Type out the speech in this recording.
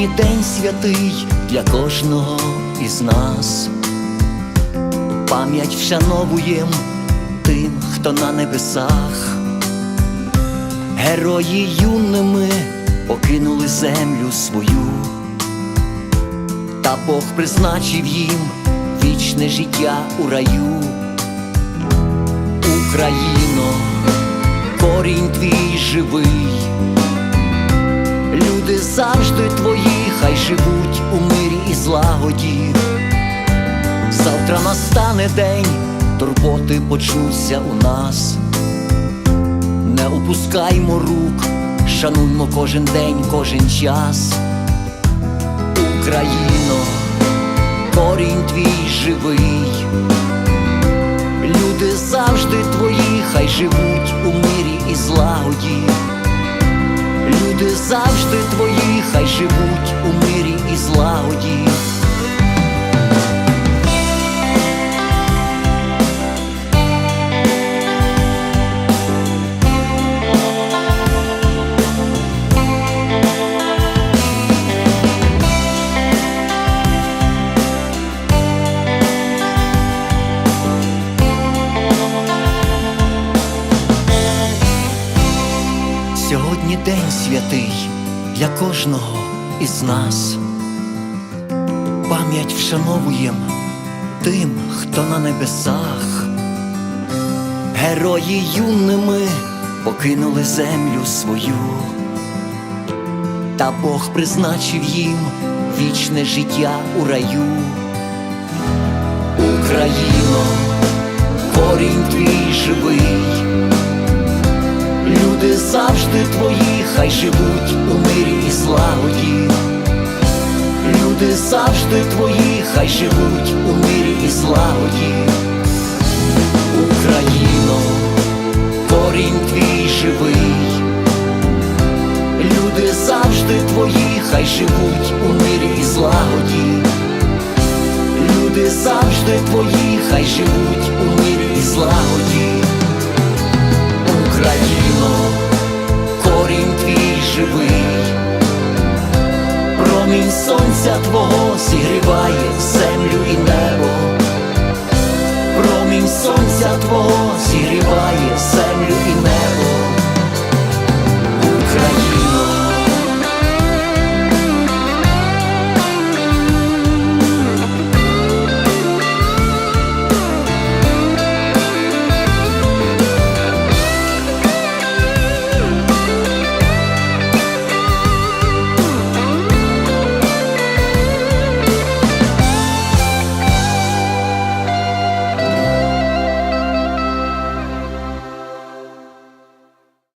день святий для кожного із нас. Пам'ять вшановуєм тим, хто на небесах. Герої юними покинули землю свою, та Бог призначив їм вічне життя у раю. Україно, корінь твій живий, завжди твої, хай живуть у мирі і злагоді. Завтра настане день, турботи почнуться у нас. Не опускаймо рук, шануймо кожен день, кожен час. Україно, корінь твій живий. Люди завжди твої, хай живуть у мирі і злагоді. Люди завжди твої, хай живуть у мирі і злагоді. Сьогодні день святий для кожного із нас. Пам'ять вшановуєм тим, хто на небесах. Герої юними покинули землю свою, та Бог призначив їм вічне життя у раю. Україно, корінь твій живий. Люди завжди твої, хай живуть у мирі і злагоді. Люди завжди твої, хай живуть у мирі і злагоді. Україно, корінь твій живий. Люди завжди твої, хай живуть у мирі і злагоді. Люди завжди твої, хай живуть у мирі і злагоді. Промінь сонця твого зігріває землю і небо, промінь сонця твого.